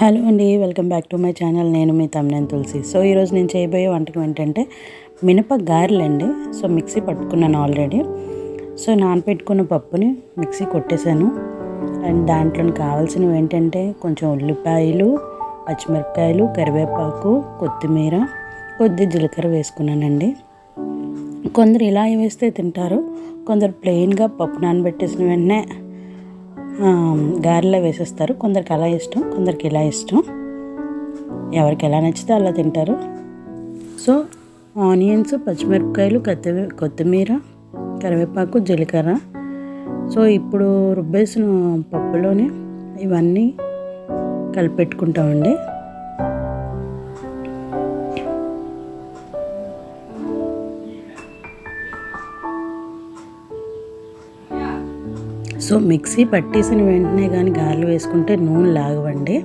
Hello అండి welcome back to my channel. నేను మీ తమ్మినేని తులసి. సో ఈరోజు నేను చేయబోయే వంటకం ఏంటంటే మినప గారెలండి సో మిక్సీ పట్టుకున్నాను ఆల్రెడీ. సో నానపెట్టుకున్న పప్పుని మిక్సీ కొట్టేశాను. అండ్ దాంట్లో కావాల్సినవి ఏంటంటే కొంచెం ఉల్లిపాయలు పచ్చిమిరపకాయలు కరివేపాకు కొత్తిమీర కొద్ది జీలకర్ర వేసుకున్నానండి. కొందరు ఇలా వేస్తే తింటారు? కొందరు ప్లెయిన్గా పప్పు నానబెట్టేసిన వెంటనే గారెలో వేసేస్తారు. కొందరికి అలా ఇష్టం కొందరికి ఇలా ఇష్టం. ఎవరికి ఎలా నచ్చితే అలా తింటారు. సో ఆనియన్స్ పచ్చిమిరపకాయలు కొత్తిమీ కొత్తిమీర కరివేపాకు జీలకర్ర. సో ఇప్పుడు రుబ్బేసిన పప్పులోనే ఇవన్నీ కలిపెట్టుకుంటామండి. సో మిక్సీ పట్టేసిన వెంటనే కానీ గారెలు వేసుకుంటే నూనె లాగవండి.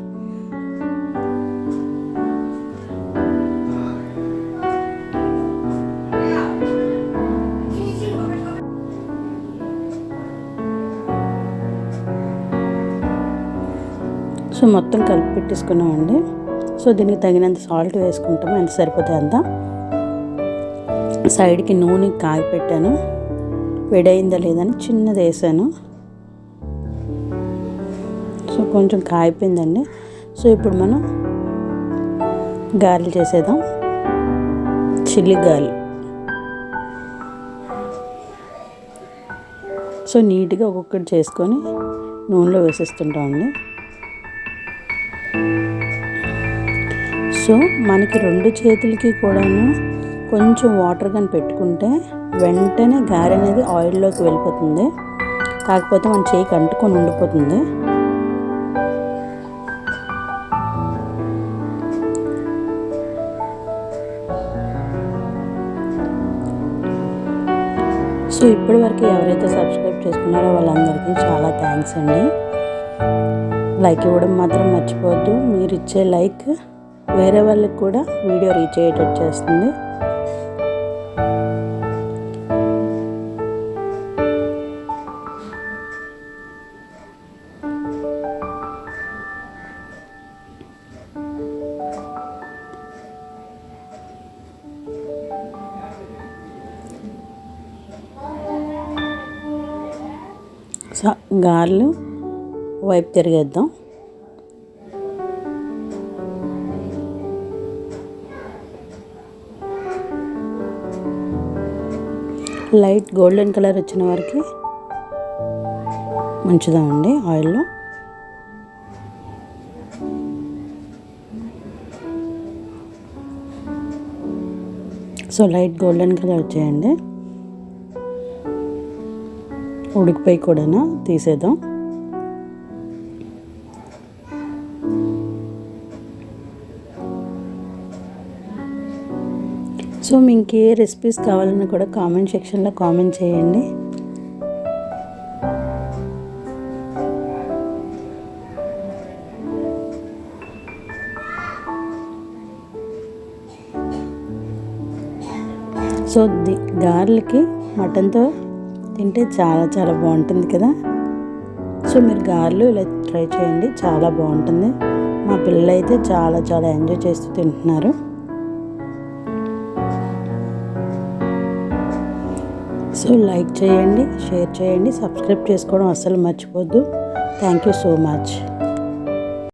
సో మొత్తం కలిపి పెట్టేసుకున్నామండి. సో దీనికి తగినంత సాల్ట్ వేసుకుంటాము ఎంత సరిపోతే అంత. సైడ్కి నూనె కాగి పెట్టాను. వేడైందా లేదని చిన్నది వేసాను. సో కొంచెం కాయిపోయిందండి. సో ఇప్పుడు మనం గారెలు చేసేద్దాం. చిల్లి గాలి సో నీట్గా ఒక్కొక్కటి చేసుకొని నూనెలో వేసేస్తుంటామండి. సో మనకి రెండు చేతులకి కూడాను కొంచెం వాటర్ కానీ పెట్టుకుంటే వెంటనే గారె అనేది ఆయిల్లోకి వెళ్ళిపోతుంది. కాకపోతే మన చేయికి అంటుకొని ఉండిపోతుంది. సో ఇప్పటి వరకు ఎవరైతే సబ్స్క్రైబ్ చేసుకున్నారో వాళ్ళందరికీ చాలా థ్యాంక్స్ అండి. లైక్ ఇవ్వడం మాత్రం మర్చిపోవద్దు. మీరు ఇచ్చే లైక్ వేరే వాళ్ళకి కూడా వీడియో రీచ్ అయ్యేటట్టు చేస్తుంది. గార్లు వైపు తిరిగేద్దాం. లైట్ గోల్డెన్ కలర్ వచ్చిన వరకు మంచిదామండి ఆయిల్లో. సో లైట్ గోల్డెన్ కలర్ వచ్చాయండి. ఉడికిపోయి కూడా తీసేద్దాం. సో మీకు ఏ రెసిపీస్ కావాలన్నా కూడా కామెంట్ సెక్షన్లో కామెంట్ చేయండి. సో ది గార్లకి మటన్తో తింటే చాలా చాలా బాగుంటుంది కదా. సో మీరు గారెలు ఇలా ట్రై చేయండి. చాలా బాగుంటుంది. మా పిల్లలు అయితే చాలా చాలా ఎంజాయ్ చేస్తూ తింటున్నారు. సో లైక్ చేయండి షేర్ చేయండి సబ్స్క్రైబ్ చేసుకోవడం అస్సలు మర్చిపోద్దు. Thank you so much.